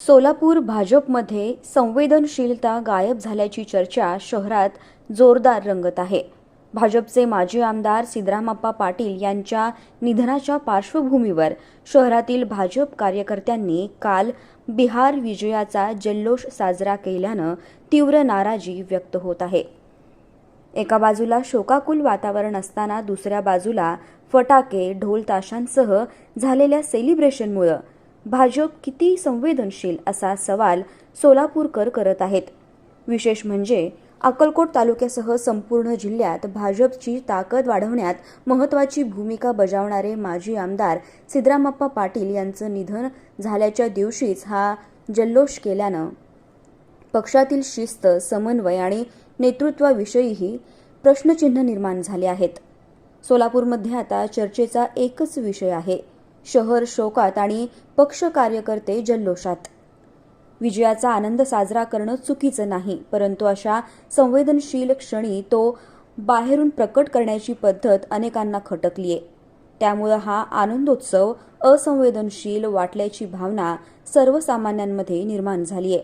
सोलापूर भाजपमध्ये संवेदनशीलता गायब झाल्याची चर्चा शहरात जोरदार रंगत आहे. भाजपचे माजी आमदार सिद्धरामप्पा पाटील यांच्या निधनाच्या पार्श्वभूमीवर शहरातील भाजप कार्यकर्त्यांनी काल बिहार विजयाचा जल्लोष साजरा केल्यानं तीव्र नाराजी व्यक्त होत आहे. एका बाजूला शोकाकुल वातावरण असताना दुसऱ्या बाजूला फटाके ढोल ताशांसह झालेल्या सेलिब्रेशनमुळं भाजप किती संवेदनशील असा सवाल सोलापूरकर करत आहेत. विशेष म्हणजे अक्कलकोट तालुक्यासह संपूर्ण जिल्ह्यात भाजपची ताकद वाढवण्यात महत्त्वाची भूमिका बजावणारे माजी आमदार सिद्धरामप्पा पाटील यांचं निधन झाल्याच्या दिवशीच हा जल्लोष केल्यानं पक्षातील शिस्त समन्वय आणि नेतृत्वाविषयीही प्रश्नचिन्ह निर्माण झाले आहेत. सोलापूरमध्ये आता चर्चेचा एकच विषय आहे. शहर शोकात आणि पक्ष कार्यकर्ते जल्लोषात. विजयाचा आनंद साजरा करणं चुकीचं नाही परंतु अशा संवेदनशील क्षणी तो बाहेरून प्रकट करण्याची पद्धत अनेकांना खटकलीये. त्यामुळं हा आनंदोत्सव असंवेदनशील वाटल्याची भावना सर्वसामान्यांमध्ये निर्माण झालीय.